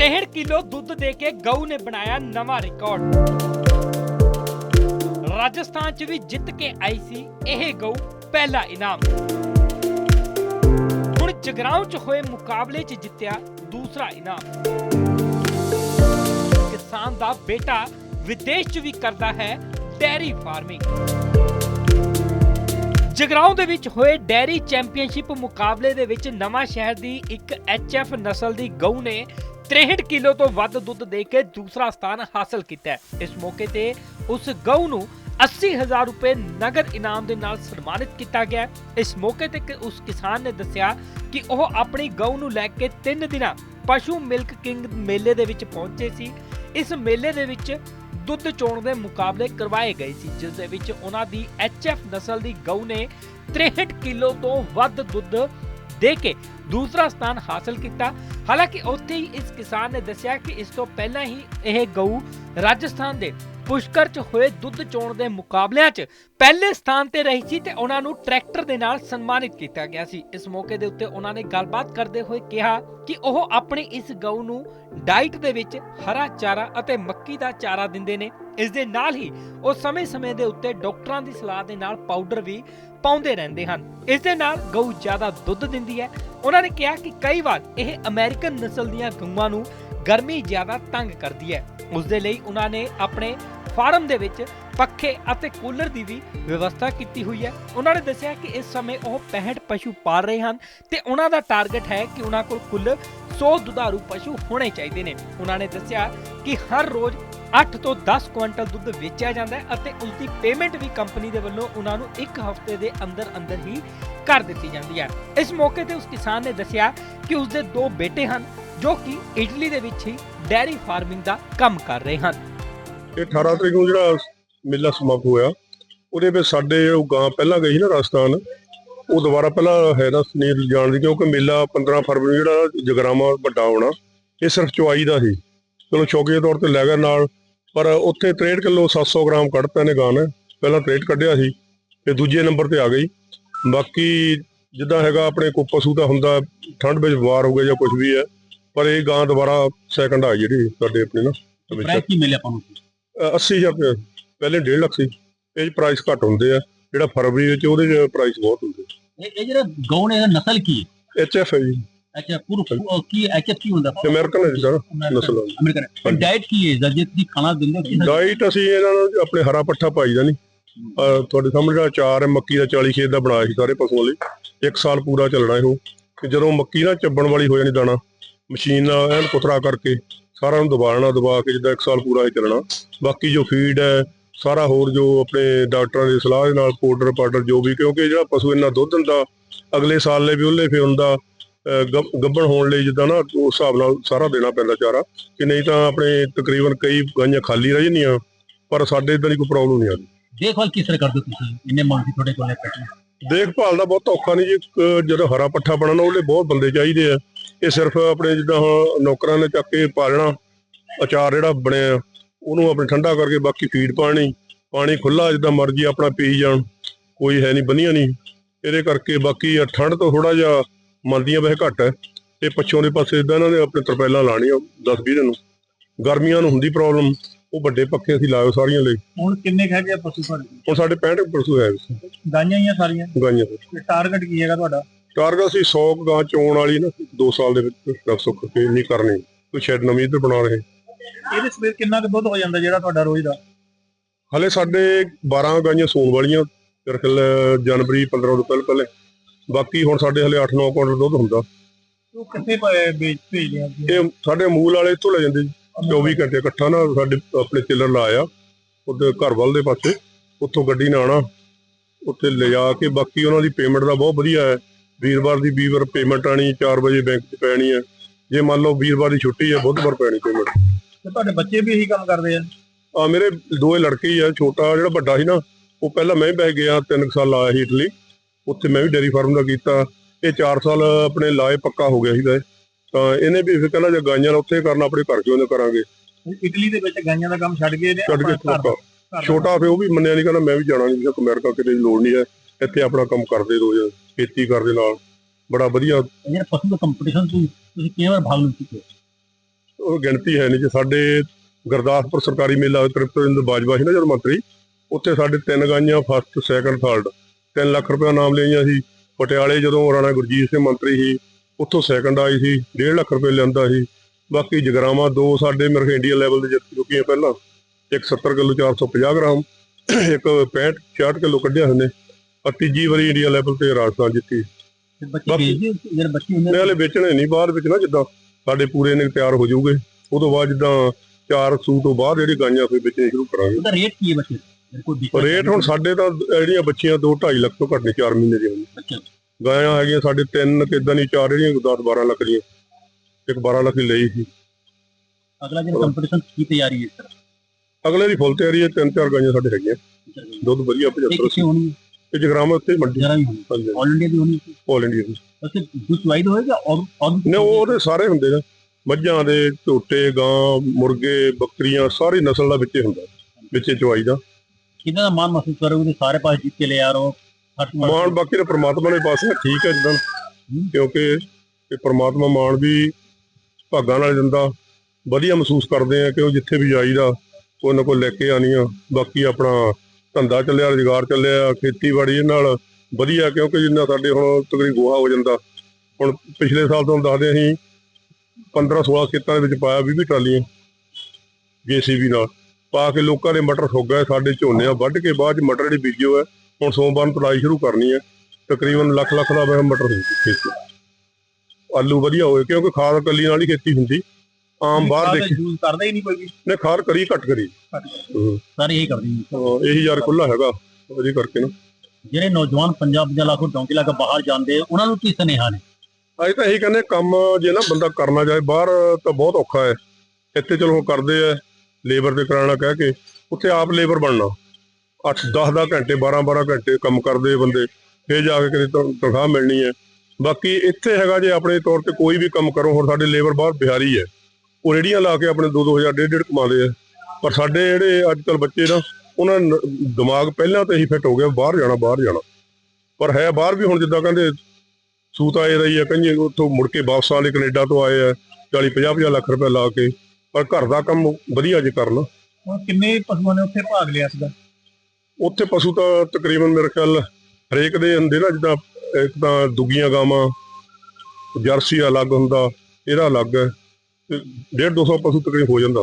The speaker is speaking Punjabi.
63 ਕਿਲੋ ਦੁੱਧ ਦੇ ਕੇ ਗਊ ਨੇ ਬਣਾਇਆ ਨਵਾਂ ਰਿਕਾਰਡ ਰਾਜਸਥਾਨ 'ਚ ਵੀ ਜਿੱਤ ਕੇ ਆਈ ਸੀ ਇਹ ਗਊ ਪਹਿਲਾ ਇਨਾਮ। ਹੁਣ ਜਗਰਾਉਂ 'ਚ ਹੋਏ ਮੁਕਾਬਲੇ 'ਚ ਜਿੱਤਿਆ ਦੂਸਰਾ ਇਨਾਮ। ਕਿਸਾਨ ਦਾ ਬੇਟਾ ਵਿਦੇਸ਼ 'ਚ ਵੀ ਕਰਦਾ ਹੈ ਡੈਰੀ ਫਾਰਮਿੰਗ। ਜਗਰਾਉਂ ਦੇ ਵਿੱਚ ਹੋਏ ਡੈਰੀ ਚੈਂਪੀਅਨਸ਼ਿਪ ਮੁਕਾਬਲੇ ਦੇ ਵਿੱਚ ਨਵਾਂ ਸ਼ਹਿਰ ਦੀ ਇੱਕ ਐਚਐਫ ਨਸਲ ਦੀ ਗਊ ਨੇ 63 ਕਿਲੋ ਤੋਂ ਵੱਧ ਦੁੱਧ ਦੇ ਕੇ ਦੂਸਰਾ ਸਥਾਨ ਹਾਸਲ ਕੀਤਾ ਹੈ। ਇਸ ਮੌਕੇ ਤੇ ਉਸ ਗਊ ਨੂੰ 80000 ਰੁਪਏ ਨਗਦ ਇਨਾਮ ਦੇ ਨਾਲ ਸਨਮਾਨਿਤ ਕੀਤਾ ਗਿਆ ਇਸ ਮੌਕੇ ਤੇ ਉਸ ਕਿਸਾਨ ਨੇ ਦੱਸਿਆ ਕਿ ਉਹ ਆਪਣੀ ਗਊ ਨੂੰ ਲੈ ਕੇ 3 ਦਿਨਾਂ ਪਸ਼ੂ ਮਿਲਕ ਕਿੰਗ ਮੇਲੇ ਦੇ ਵਿੱਚ ਪਹੁੰਚੇ ਸੀ। ਇਸ ਮੇਲੇ ਦੇ ਵਿੱਚ ਦੁੱਧ ਚੋਣ ਦੇ ਮੁਕਾਬਲੇ ਕਰਵਾਏ ਗਏ ਸੀ, ਜਿਸ ਦੇ ਵਿੱਚ ਉਹਨਾਂ ਦੀ ਐਚਐਫ ਨਸਲ ਦੀ ਗਊ ਨੇ 63 ਕਿਲੋ ਤੋਂ ਵੱਧ ਦੁੱਧ ਦੇ ਕੇ ਦੂਸਰਾ ਸਥਾਨ ਹਾਸਲ ਕੀਤਾ। ਹਾਲਾਂਕਿ ਉੱਥੇ ਹੀ ਇਸ ਕਿਸਾਨ ਨੇ ਦੱਸਿਆ ਕਿ ਇਸ ਤੋਂ ਪਹਿਲਾਂ ਹੀ ਇਹ ਗਊ ਰਾਜਸਥਾਨ ਦੇ ਪੁਸ਼ਕਰ 'ਚ ਹੋਏ ਦੁੱਧ ਚੋਣ ਦੇ ਮੁਕਾਬਲਿਆਂ 'ਚ ਪਹਿਲੇ ਸਥਾਨ ਤੇ ਰਹੀ ਸੀ ਤੇ ਉਹਨਾਂ ਨੂੰ ਟਰੈਕਟਰ ਦੇ ਨਾਲ ਸਨਮਾਨਿਤ ਕੀਤਾ ਗਿਆ ਸੀ। ਇਸ ਮੌਕੇ ਦੇ ਉੱਤੇ ਉਹਨਾਂ ਨੇ ਗੱਲਬਾਤ ਕਰਦੇ ਹੋਏ ਕਿਹਾ ਕਿ ਉਹ ਆਪਣੀ ਇਸ ਗਊ ਨੂੰ ਡਾਈਟ ਦੇ ਵਿੱਚ ਹਰਾ ਚਾਰਾ ਅਤੇ ਮੱਕੀ ਦਾ ਚਾਰਾ ਦਿੰਦੇ ਨੇ। ਇਸ ਦੇ ਨਾਲ ਹੀ ਉਹ ਸਮੇਂ-ਸਮੇਂ ਦੇ ਉੱਤੇ ਡਾਕਟਰਾਂ ਦੀ ਸਲਾਹ ਦੇ ਨਾਲ ਪਾਊਡਰ ਵੀ ਪਾਉਂਦੇ ਰਹਿੰਦੇ ਹਨ। ਇਸ ਦੇ ਨਾਲ ਗਊ ਜ਼ਿਆਦਾ ਦੁੱਧ ਦਿੰਦੀ ਹੈ। ਉਹਨਾਂ ਨੇ ਕਿਹਾ ਕਿ ਕਈ ਵਾਰ ਇਹ ਅਮਰੀਕਨ ਨਸਲ ਦੀਆਂ ਗਊਆਂ ਨੂੰ ਗਰਮੀ ਜ਼ਿਆਦਾ ਤੰਗ ਕਰਦੀ ਹੈ। ਉਸ ਦੇ ਲਈ ਉਹਨਾਂ ਨੇ ਆਪਣੇ ਫਾਰਮ ਦੇ ਵਿੱਚ ਪੱਖੇ ਅਤੇ ਕੂਲਰ ਦੀ ਵੀ ਵਿਵਸਥਾ ਕੀਤੀ ਹੋਈ ਹੈ। ਉਹਨਾਂ ਨੇ ਦੱਸਿਆ ਕਿ ਇਸ ਸਮੇਂ ਉਹ 65 ਪਸ਼ੂ ਪਾਲ ਰਹੇ ਹਨ ਤੇ ਉਹਨਾਂ ਦਾ ਟਾਰਗੇਟ ਹੈ ਕਿ ਉਹਨਾਂ ਕੋਲ ਕੁੱਲ 100 ਦੁਧਾਰੂ ਪਸ਼ੂ ਹੋਣੇ ਚਾਹੀਦੇ ਨੇ। ਉਹਨਾਂ ਨੇ ਦੱਸਿਆ ਕਿ ਹਰ ਰੋਜ਼ 8 ਤੋਂ 10 ਕੁਇੰਟਲ ਦੁੱਧ ਵੇਚਿਆ ਜਾਂਦਾ ਹੈ ਅਤੇ ਉਸ ਦੀ ਪੇਮੈਂਟ ਵੀ ਕੰਪਨੀ ਦੇ ਵੱਲੋਂ ਉਹਨਾਂ ਨੂੰ ਇੱਕ ਹਫ਼ਤੇ ਦੇ ਅੰਦਰ ਅੰਦਰ ਹੀ ਕਰ ਦਿੱਤੀ ਜਾਂਦੀ ਹੈ। ਇਸ ਮੌਕੇ ਤੇ ਉਸ ਕਿਸਾਨ ਨੇ ਦੱਸਿਆ ਕਿ ਉਸ ਦੇ ਦੋ ਬੇਟੇ ਹਨ, ਜੋ ਕਿ ਇਟਲੀ ਦੇ ਵਿੱਚ ਹੀ ਡੈਰੀ ਫਾਰਮਿੰਗ ਦਾ ਕੰਮ ਕਰ ਰਹੇ ਹਨ। ਇਹ 18 ਤਰੀਕ ਨੂੰ ਜਿਹੜਾ ਮੇਲਾ ਸਮਾਪਤ ਹੋਇਆ, ਉਹਦੇ ਵਿੱਚ ਸਾਡੇ ਉਹ ਗਾਂ ਪਹਿਲਾਂ ਗਈ ਸੀ ਨਾ ਰਾਜਸਥਾਨ, ਉਹ ਦੁਬਾਰਾ ਪਹਿਲਾਂ ਹੈ ਨਾ ਸੁਨੀਲ ਜਾਣ ਦੀ, ਕਿਉਂਕਿ ਮੇਲਾ 15 ਫਰਵਰੀ ਨੂੰ ਜਿਹੜਾ ਜਗਰਾਮਾ ਵੱਡਾ ਹੋਣਾ, ਇਹ ਸਿਰਫ ਚੁਆਈ ਦਾ ਸੀ। ਚਲੋ ਸ਼ੌਕੀਏ ਤੌਰ ਤੇ ਲੈ ਗਿਆ ਨਾਲ ਪਰ ਉੱਥੇ 63 ਕਿਲੋ 700 ਗ੍ਰਾਮ ਕੱਢਤਾ ਨੇ ਗਾਂ ਨੇ ਪਹਿਲਾਂ 63 ਕੱਢਿਆ ਸੀ ਤੇ ਦੂਜੇ ਨੰਬਰ ਤੇ ਆ ਗਈ। ਬਾਕੀ ਜਿੱਦਾਂ ਹੈਗਾ ਆਪਣੇ ਕੋ ਪਸ਼ੂ ਦਾ ਹੁੰਦਾ ਠੰਡ ਵਿੱਚ ਬਿਮਾਰ ਹੋ ਗਿਆ ਜਾਂ ਕੁਝ ਵੀ ਹੈ ਪਰ ਇਹ ਗਾਂ ਦੁਬਾਰਾ ਸੈਕੰਡ ਆ ਜਿਹੜੀ ਸਾਡੇ ਆਪਣੇ ਨਾ ਪ੍ਰਾਈਸ ਕੀ ਮਿਲਿਆ ਆਪਾਂ ਨੂੰ? ਅ, 80000 ਰੁਪਏ। ਪਹਿਲੇ 1.5 ਲੱਖ ਸੀ। ਇਹ ਪ੍ਰਾਈਸ ਘੱਟ ਹੁੰਦੇ ਆ। ਜਿਹੜਾ ਫਰਵਰੀ ਵਿੱਚ ਉਹਦੇ ਪ੍ਰਾਈਸ ਬਹੁਤ ਹੁੰਦੇ ਇਹ ਜਿਹੜਾ ਨੇ ਇਹਦਾ ਨਸਲ ਕੀ ਹੈ? ਐਚ ਐਫ ਹੈ ਜੀ। ਅੱਛਾ ਪੂਰ ਕੀ ਐਚਐਫ ਕੀ ਹੁੰਦਾ ਅਮਰੀਕਨ ਹੈ ਜਿੱਦਾਂ ਨਸਲ ਆ। ਅਮਰੀਕਨ ਡਾਈਟ ਕੀ ਹੈ ਇਸਦਾ ਜੇ ਤੁਸੀਂ ਖਾਣਾ ਦਿੰਦੇ ਹੋ ਡਾਈਟ ਅਸੀਂ ਇਹਨਾਂ ਨੂੰ ਆਪਣੇ ਹਰਾ ਪੱਠਾ ਪਾਈਦਾ ਨਹੀਂ ਅ, ਤੁਹਾਡੇ ਸਾਹਮਣੇ ਜਿਹੜਾ ਚਾਰ ਹੈ ਮੱਕੀ ਦਾ 40 ਖੇਤ ਦਾ ਬਣਾਇਆ ਸੀ ਸਾਰੇ ਪਸ਼ੂਆਂ ਲਈ ਇੱਕ ਸਾਲ ਪੂਰਾ ਚੱਲਣਾ ਇਹੋ ਕਿ ਜਦੋਂ ਮੱਕੀ ਨਾ ਚੱਬਣ ਵਾਲੀ ਹੋ ਜਾਣੀ ਦਾਣਾ ਮਸ਼ੀਨ ਨਾਲ ਐਨ ਕੁਤਰਾ ਕਰਕੇ ਸਾਰਾ ਨੂੰ ਦਬਾਣਾ ਦਬਾ ਕੇ ਜਿੱਦਾਂ ਇੱਕ ਸਾਲ ਪੂਰਾ ਇਹ ਚੱਲਣਾ ਬਾਕੀ ਜੋ ਫੀਡ ਹੈ ਸਾਰਾ ਹੋਰ ਜੋ ਆਪਣੇ ਡਾਕਟਰਾਂ ਦੀ ਸਲਾਹ ਦੇ ਨਾਲ ਪਾਊਡਰ ਪਾਊਡਰ ਜੋ ਵੀ ਕਿਉਂਕਿ ਜਿਹੜਾ ਪਸ਼ੂ ਇੰਨਾ ਦੁੱਧ ਦਿੰਦਾ ਅਗਲੇ ਸਾਲ ਲਈ ਵੀ ਉਹਲੇ ਫਿਰ ਹੁੰਦਾ ਗੱਭਣ ਹੋਣ ਲਈ ਜਿੱਦਾਂ ਨਾ ਉਸ ਹਿਸਾਬ ਨਾਲ ਸਾਰਾ ਦੇਣਾ ਪੈਂਦਾ ਚਾਰਾ ਕਿ ਨਹੀਂ ਤਾਂ ਆਪਣੇ ਤਕਰੀਬਨ ਕਈ ਗਾਈਆਂ ਖਾਲੀ ਰਹਿ ਜਾਂਦੀਆਂ ਪਰ ਸਾਡੇ ਇਦਾਂ ਦੀ ਕੋਈ ਪ੍ਰੋਬਲਮ ਨਹੀਂ ਆਉਂਦੀ। ਦੇਖਭਾਲ ਕਿਸ ਤਰ੍ਹਾਂ ਕਰਦੇ ਤੁਸੀਂ? ਇੰਨੇ ਮਾਨ ਸੀ ਤੁਹਾਡੇ ਕੋਲ ਪੈਟਰ ਦੇਖਭਾਲ ਦਾ ਬਹੁਤ ਔਖਾ ਨਹੀਂ ਜੀ ਜਦੋਂ ਹਰਾ ਪੱਠਾ ਬਣਾਉਣਾ ਉਹਦੇ ਬਹੁਤ ਬੰਦੇ ਚਾਹੀਦੇ ਆ। ਇਹ ਸਿਰਫ ਆਪਣੇ ਜਿੱਦਾਂ ਹੁਣ ਨੌਕਰਾਂ ਨੇ ਚੱਕ ਕੇ ਪਾਲਣਾ ਅਚਾਰ ਜਿਹੜਾ ਬਣਿਆ ਉਹਨੂੰ ਆਪਣੇ ਠੰਡਾ ਕਰਕੇ ਬਾਕੀ ਫੀਡ ਪਾਣੀ ਪਾਣੀ ਖੁੱਲਾ ਜਿੱਦਾਂ ਮਰਜ਼ੀ ਆਪਣਾ ਪੀ ਜਾਣ ਕੋਈ ਹੈ ਨਹੀਂ ਬੰਨੀਆਂ ਨਹੀਂ। ਇਹਦੇ ਕਰਕੇ ਬਾਕੀ ਠੰਡ ਤੋਂ ਥੋੜਾ ਜਿਹਾ ਮੰਦੀਆਂ ਵੈਸੇ ਘੱਟ ਹੈ। ਇਹ ਪੱਛੋਂ ਦੇ ਪਾਸੇ ਇਦਾਂ ਇਹਨਾਂ ਨੇ ਆਪਣੇ ਤਰਪੈਲਾਂ ਲਾਣੀਆਂ 10 20 ਦਿਨ ਨੂੰ। ਗਰਮੀਆਂ ਨੂੰ ਹੁੰਦੀ ਪ੍ਰੋਬਲਮ ਉਹ ਵੱਡੇ ਪੱਖੇ ਅਸੀਂ ਲਾਇਓ ਸਾਰੀਆਂ ਲਈ। ਹੁਣ ਕਿੰਨੇ ਖਾ ਗਿਆ ਪਸ਼ੂ ਤੁਹਾਡੇ ਹੁਣ ਸਾਡੇ 65 ਪਰਸੂ ਹੈ। ਗਾਈਆਂ ਹੀ ਆ ਸਾਰੀਆਂ? ਗਾਈਆਂ ਦੇ ਟਾਰਗੇਟ ਕੀ ਹੈਗਾ ਤੁਹਾਡਾ? ਟਾਰਗੇਟ ਸੀ 100 ਕੁ ਗਾਂ ਚੋਣ ਵਾਲੀ ਨਾ 2 ਸਾਲ ਦੇ ਵਿੱਚ ਰੱਖ ਸੁੱਕ ਕੇ ਨਹੀਂ ਕਰਨੀ। ਕੋਈ ਸ਼ੈਡ ਨਵੀਂ ਇੱਧਰ ਬਣਾ ਰਹੇ। ਇਹਦੇ ਸਵੇਰ ਕਿੰਨਾ ਕੁ ਦੁੱਧ ਹੋ ਜਾਂਦਾ ਜਿਹੜਾ ਤੁਹਾਡਾ ਰੋਜ਼ ਦਾ? ਹਲੇ ਸਾਡੇ 12 ਗਾਈਆਂ ਸੂਣ ਵਾਲੀਆਂ ਖਿਆਲ ਜਨਵਰੀ 15 ਤੋਂ ਪਹਿਲੇ ਪਹਿਲੇ। ਬਾਕੀ ਹੁਣ ਸਾਡੇ ਹਲੇ 8-9 ਕੁਇੰਟਲ ਦੁੱਧ ਹੁੰਦਾ। ਉਹ ਕਿੱਥੇ ਵੇਚ ਭੇਜਦੇ ਆ ਇਹ ਸਾਡੇ ਮੂਲ ਵਾਲੇ ਇੱਥੋਂ ਲੈ ਜਾਂਦੇ ਜੀ 24 ਘੰਟੇ ਇਕੱਠਾ ਨਾ ਸਾਡੇ ਆਪਣੇ ਚਿੱਲਰ ਲਾਇਆ ਉਹਦੇ ਘਰ ਵੱਲ ਦੇ ਪਾਸੇ ਉੱਥੋਂ ਗੱਡੀ ਨਾਲ ਆਣਾ ਉੱਥੇ ਲਿਜਾ ਕੇ ਬਾਕੀ ਉਹਨਾਂ ਦੀ ਪੇਮੈਂਟ ਦਾ ਬਹੁਤ ਵਧੀਆ ਹੈ। ਵੀਰਵਾਰ ਦੀ ਵੀਰਵਾਰ ਪੇਮੈਂਟ ਆਣੀ 4 ਵਜੇ ਬੈਂਕ 'ਚ ਪੈਣੀ ਹੈ। ਜੇ ਮੰਨ ਲਓ ਵੀਰਵਾਰ ਦੀ ਛੁੱਟੀ ਹੈ ਬੁੱਧਵਾਰ ਪੈਣੀ ਪੇਮੈਂਟ ਤੇ ਤੁਹਾਡੇ ਬੱਚੇ ਵੀ ਇਹੀ ਕੰਮ ਕਰਦੇ ਆ? ਆ ਮੇਰੇ ਦੋਏ ਲੜਕੇ ਹੀ ਆ ਛੋਟਾ ਜਿਹੜਾ ਵੱਡਾ ਸੀ ਨਾ ਉਹ ਪਹਿਲਾਂ ਮੈਂ ਬਹਿ ਗਿਆ 3 ਸਾਲ ਲਾਇਆ ਸੀ ਇਟਲੀ। ਉੱਥੇ ਮੈਂ ਵੀ ਡੇਰੀ ਫਾਰਮ ਦਾ ਕੀਤਾ। ਇਹ 4 ਸਾਲ ਆਪਣੇ ਲਾਏ ਪੱਕਾ ਹੋ ਗਿਆ ਸੀਗਾ ਇਹ। ਤਾਂ ਇਹਨੇ ਵੀ ਫਿਰ ਕਹਿੰਦਾ ਜੇ ਗਾਈਆਂ ਦਾ ਉੱਥੇ ਕਰਨਾ ਆਪਣੇ ਘਰ ਕਿਉਂ ਨਾ ਕਰਾਂਗੇ। ਇਟਲੀ ਦੇ ਵਿੱਚ ਗਾਈਆਂ ਦਾ ਕੰਮ ਛੱਡ ਕੇ ਇਹਨੇ ਛੱਡ ਕੇ ਆਪਣਾ ਘਰ ਦਾ- ਛੋਟਾ। ਘਰ ਦਾ ਛੋਟਾ ਫਿਰ ਉਹ ਵੀ ਮੰਨਿਆ ਨਹੀਂ ਕਹਿੰਦਾ ਮੈਂ ਵੀ ਜਾਣਾ ਨਹੀਂ ਕਿ ਅਮਰੀਕਾ ਕਿਤੇ ਦੀ ਲੋੜ ਨਹੀਂ ਹੈ। ਇੱਥੇ ਆਪਣਾ ਕੰਮ ਕਰਦੇ ਰੋਜ਼ ਖੇਤੀ ਕਰਦੇ ਨਾਲ। ਬੜਾ ਵਧੀਆ। ਪਸ਼ੂ ਦਾ ਕੰਪੀਟੀਸ਼ਨ ਤੁਸੀਂ ਤੁਸੀਂ ਕਿੰਨੇ ਵਾਰ ਭਾਗ ਲਿੱਤੀ ਉਹ ਗਿਣਤੀ ਹੈ ਨਹੀਂ ਜੇ ਸਾਡੇ ਗੁਰਦਾਸਪੁਰ ਸਰਕਾਰੀ ਮੇਲਾ ਤ੍ਰਿਪਤਰਿੰਦਰ ਬਾਜਵਾ ਸੀ ਨਾ ਜਦ ਮੰਤਰੀ ਉੱਥੇ ਸਾਡੇ ਤਿੰਨ ਗਾਈਆਂ ਫਸਟ ਸੈਕੰਡ ਥਰਡ 3 ਲੱਖ ਰੁਪਏ ਨਾਮ ਲਈਆਂ ਸੀ। ਪਟਿਆਲੇ ਜਦੋਂ ਰਾਣਾ ਗੁਰਜੀਤ ਸਿੰਘ ਮੰਤਰੀ ਸੀ ਉੱਥੋਂ ਸੈਕੰਡ ਆਈ ਸੀ 1.5 ਲੱਖ ਰੁਪਏ ਲਿਆਂਦਾ ਸੀ। ਬਾਕੀ ਜਗਰਾਵਾਂ ਦੋ ਸਾਡੇ ਮੇਰੇ ਇੰਡੀਆ ਲੈਵਲ ਦੇ ਜਿੱਤ ਚੁੱਕੀਆਂ ਪਹਿਲਾਂ। ਇੱਕ 70 ਕਿਲੋ 450 ਗ੍ਰਾਮ ਇੱਕ 65 66 ਕਿਲੋ ਕੱਢਿਆ ਉਹਨੇ। ਆ ਤੀਜੀ ਵਾਰੀ ਇੰਡੀਆ ਲੈਵਲ ਤੇ ਰਾਜਸਥਾਨ ਜਿੱਤੀ। ਬੱਚੇ? ਜਿਹੜੇ ਬੱਚੇ ਹੁੰਦੇ ਨੇ ਵੇਚਣੇ ਨਹੀਂ ਬਾਅਦ ਵਿੱਚ ਨਾ ਜਿੱਦਾਂ ਸਾਡੇ ਪੂਰੇ ਨੇ ਤਿਆਰ ਹੋ ਜਾਊਗੇ। ਉਹ ਤੋਂ ਬਾਅਦ ਜਿੱਦਾਂ ਚਾਰ ਸੂ ਤੋਂ ਬਾਅਦ ਜਿਹੜੀ ਗਾਈਆਂ ਫਿਰ ਵੇਚਣੇ ਸ਼ੁਰੂ ਕਰਾਂਗੇ। ਉਹਦਾ ਰੇਟ ਕੀ ਹੈ ਬੱਚੇ? ਰੇਟ ਹੁਣ ਸਾਡੇ ਤਾਂ ਜਿਹੜੀਆਂ ਬੱਚੀਆਂ 2 2.5 ਲੱਖ ਤੋਂ ਘੱਟ ਨਹੀਂ 4 ਮਹੀਨੇ ਦੀਆਂ ਬੱਚੇ ਗਾਇਆਂ ਹੈਗੀਆਂ ਸਾਡੇ ਤਿੰਨ ਕਿਦਾਂ ਨਹੀਂ ਚਾਰ ਜਿਹੜੀਆਂ 10 12 ਲੱਖ ਦੀਆਂ। ਇੱਕ 12 ਲੱਖ ਦੀ ਲਈ ਸੀ। ਅਗਲਾ ਜਿਹੜਾ ਕੰਪੀਟੀਸ਼ਨ ਕੀ ਤਿਆਰੀ ਹੈ ਤਰ੍ਹਾਂ? ਅਗਲੇ ਦੀ ਫੁੱਲ ਤਿਆਰੀ ਹੈ ਤਿੰਨ ਚਾਰ ਗਾਈਆਂ ਸਾਡੇ ਹੈਗੀਆਂ। ਦੁੱਧ ਵਧੀਆ ਇਹ 75 ਕਿੱਥੇ ਹੋਣੀ ਤੇ ਜਗਰਾਮ ਉੱਤੇ ਮੰਡੀ। ਜਰਾ ਵੀ ਹੋਣੀ ਆਲ ਇੰਡੀਆ ਦੀ ਹੋਣੀ ਹੈ? ਆਲ ਇੰਡੀਆ ਦੀ। ਵੈਸੇ ਦੁੱਧ ਦਾ ਹੋਏਗਾ ਔਰ ਔਰ ਨੇ ਉਹ ਉਹਦੇ ਸਾਰੇ ਹੁੰਦੇ ਨੇ। ਮੱਝਾਂ ਦੇ ਝੋਟੇ ਗਾਂ ਮੁਰਗੇ ਬੱਕਰੀਆਂ ਸਾਰੀ ਨਸਲ ਦਾ ਵਿੱਚੇ ਹੁੰਦਾ। ਵਿੱਚੇ ਚਵਾਈ ਦਾ। ਕਿੰਨਾ ਦਾ ਮਾਨ ਮਹਿਸੂਸ ਕਰੋਗੇ ਤੇ ਸਾਰੇ ਪਾਸੇ ਜਿੱਤ ਕੇ ਲੈ ਆ ਰਹੋ ਮਾਣ ਬਾਕੀ ਤਾਂ ਪ੍ਰਮਾਤਮਾ ਦੇ ਪਾਸੇ ਹੈ, ਠੀਕ ਹੈ ਜਿੱਦਾਂ। ਕਿਉਂਕਿ ਇਹ ਪ੍ਰਮਾਤਮਾ ਮਾਣ ਵੀ ਭਾਗਾਂ ਨਾਲ ਦਿੰਦਾ ਵਧੀਆ ਮਹਿਸੂਸ ਕਰਦੇ ਆ ਕਿ ਉਹ ਜਿੱਥੇ ਵੀ ਜਾਈਦਾ ਕੋਈ ਨਾ ਕੋਈ ਲੈ ਕੇ ਆਉਣੀ ਆ। ਬਾਕੀ ਆਪਣਾ ਧੰਦਾ ਚੱਲਿਆ ਰੁਜ਼ਗਾਰ ਚੱਲਿਆ ਖੇਤੀਬਾੜੀ ਨਾਲ ਵਧੀਆ ਕਿਉਂਕਿ ਜਿੰਨਾ ਸਾਡੇ ਹੁਣ ਤਕਰੀਬ ਗੋਹਾ ਹੋ ਜਾਂਦਾ। ਹੁਣ ਪਿਛਲੇ ਸਾਲ ਤੋਂ ਦੱਸਦੇ ਅਸੀਂ 15 16 ਖੇਤਾਂ ਦੇ ਵਿੱਚ ਪਾਇਆ 20 20 ਟਰਾਲੀਆਂ ਜੀਸੀਬੀ ਨਾਲ। ਪਾ ਕੇ ਲੋਕਾਂ ਦੇ ਮਟਰ ਸੁੱਕ ਗਏ ਸਾਡੇ ਝੋਨੇ ਆ ਵੱਢ ਕੇ ਬਾਅਦ ਚ ਮਟਰ ਜਿਹੜੀ ਬੀਜਿਓ ਹੈ ਹੁਣ ਸੋਮਵਾਰ ਨੂੰ ਤੁੜਾਈ ਸ਼ੁਰੂ ਕਰਨੀ ਹੈ ਤਕਰੀਬਨ ਲੱਖ ਲੱਖ ਦਾ ਮੈਂ ਮਟਰ ਹੋਊ ਖੇਤੀ ਆਲੂ ਵਧੀਆ ਹੋਏ ਕਿਉਂਕਿ ਖਾਦ ਕੱਲੀ ਨਾਲ ਹੀ ਖੇਤੀ ਹੁੰਦੀ। ਆਮ ਬਾਹਰ ਦੇਖ। ਯੂਜ਼ ਕਰਦਾ ਹੀ ਨਹੀਂ ਕੋਈ ਵੀ। ਨੇ ਖਾਦ ਕਰੀ ਘੱਟ ਕਰੀ। ਸਾਰੇ ਇਹੀ ਕਰਦੇ ਨੇ। ਹਾਂ, ਇਹੀ ਯਾਰ ਖੁੱਲਾ ਹੈਗਾ ਉਹਦੀ ਕਰਕੇ ਨਾ। ਜਿਹੜੇ ਨੌਜਵਾਨ ਪੰਜਾਬ ਜਾਂ ਲਾਖੋ ਡੌਂਕੀ ਲਾ ਕੇ ਬਾਹਰ ਜਾਂਦੇ ਉਹਨਾਂ ਨੂੰ ਕੀ ਸੁਨੇਹਾ ਨੇ? ਅਸੀਂ ਤਾਂ ਇਹੀ ਕਹਿੰਦੇ ਕੰਮ ਜੇ ਨਾ ਬੰਦਾ ਕਰਨਾ ਚਾਹੇ ਬਾਹਰ ਤਾਂ ਬਹੁਤ ਔਖਾ ਹੈ। ਇੱਥੇ ਚਲੋ ਕਰਦੇ ਆ ਲੇਬਰ ਤੇ ਕਰਾਉਣਾ ਕਹਿ ਕੇ ਉੱਥੇ ਆਪ ਲੇਬਰ ਬਣਨਾ। 8 10 10 ਘੰਟੇ 12 12 ਘੰਟੇ ਕੰਮ ਕਰਦੇ ਬੰਦੇ, ਫੇਰ ਜਾ ਕੇ ਕਿਤੇ ਤਨਖਾਹ ਮਿਲਣੀ ਹੈ। ਬਾਕੀ ਇੱਥੇ ਹੈਗਾ ਜੇ ਆਪਣੇ ਤੌਰ ਤੇ ਕੋਈ ਵੀ ਕੰਮ ਕਰੋ, ਹੁਣ ਸਾਡੇ ਲੇਬਰ ਬਾਹਰ ਬਿਹਾਰੀ ਹੈ। ਉਹ ਰੇੜੀਆਂ ਲਾ ਕੇ ਆਪਣੇ 2 2000 ਡੇਢ ਡੇਢ ਕਮਾਉਂਦੇ ਆ। ਪਰ ਸਾਡੇ ਜਿਹੜੇ ਅੱਜ ਕੱਲ ਬੱਚੇ ਨਾ, ਉਹਨਾਂ ਦਿਮਾਗ ਪਹਿਲਾਂ ਤੋਂ ਹੀ ਫਿੱਟ ਹੋ ਗਿਆ, ਬਾਹਰ ਜਾਣਾ ਬਾਹਰ ਜਾਣਾ। ਪਰ ਹੈ ਬਾਹਰ ਵੀ ਹੁਣ ਜਿੱਦਾਂ ਕਹਿੰਦੇ, ਸੂਤ ਆਏ ਰਹੀ ਆ ਕਈਏ ਉੱਥੋਂ ਮੁੜ ਕੇ ਵਾਪਸ ਆਲੇ ਕੈਨੇਡਾ ਤੋਂ ਆਏ ਆ 40 50 50 ਲੱਖ ਰੁਪਏ ਲਾ ਕੇ। ਪਰ ਘਰ ਦਾ ਕੰਮ ਵਧੀਆ ਜੇ ਕਰਨਾ। ਹੁਣ ਕਿੰਨੇ ਪਸ਼ੂਆਂ ਨੇ ਉੱਥੇ ਭਾਗ ਲਿਆ ਸੀਗਾ? ਉੱਥੇ ਪਸ਼ੂ ਤਾਂ ਤਕਰੀਬਨ ਮੇਰੇ ਖਿਆਲ ਹਰੇਕ ਦੇ ਹੁੰਦੇ ਨਾ ਜਿੱਦਾਂ ਇੱਕ ਤਾਂ ਦੁਗੀਆਂ ਗਾਵਾਂ ਜਰਸੀ ਅਲੱਗ ਹੁੰਦਾ ਇਹਦਾ ਅਲੱਗ ਹੈ ਤੇ 1.5 200 ਪਸ਼ੂ ਤਕਰੀਬਨ ਹੋ ਜਾਂਦਾ।